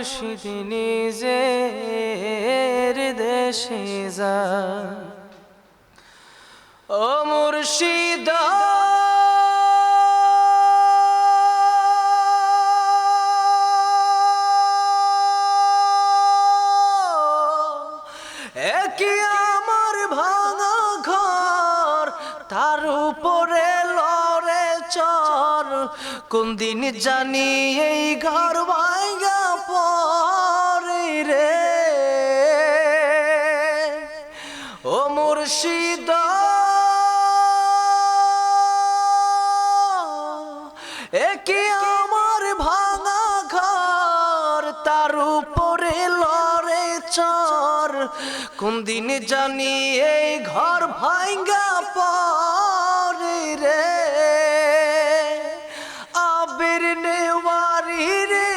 মুর্শিদ নিজের দেশে যা ও মুর্শিদ! উপরে লড়ে চর। কোন দিন জানি এই ঘর ও মুর্শিদ। একে আমার ভাঙা ঘর, তার উপরে লড়ে চর। কোন দিন জানি এই ঘর ভাঙ্গা পরে রে। আবির নেওয়ারি রে,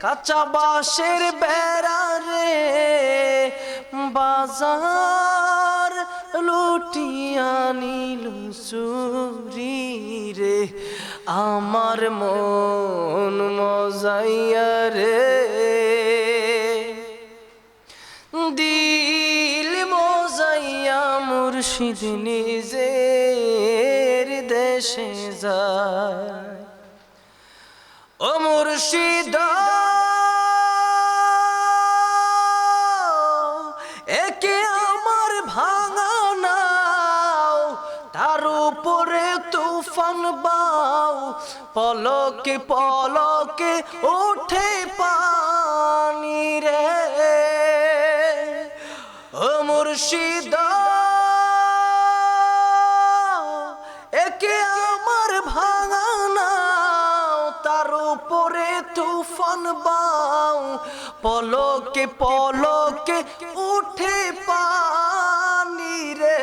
কাঁচা বাঁশের বেড়া রে। বাজার লুটিয়া নিল চুরি রে। আমার মন মজাইয়া রে। দিল মজাইয়া মুর্শিদ নিজের দেশে যায়। ও মুর্শিদ একে আমার ভাঙা নাও তার উপরে তুফান বাও পলকে পলকে ওঠে তুফান বাউ পলকে পলকে উঠে পানি রে।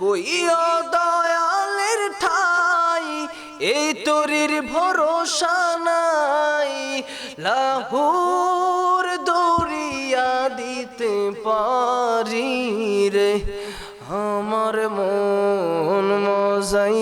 কই ও দয়ালের ঠাই, এই তরির ভরসা নাই। লাহুর দরিয়া দিতে পারি রে। আমার মন মজাইয়া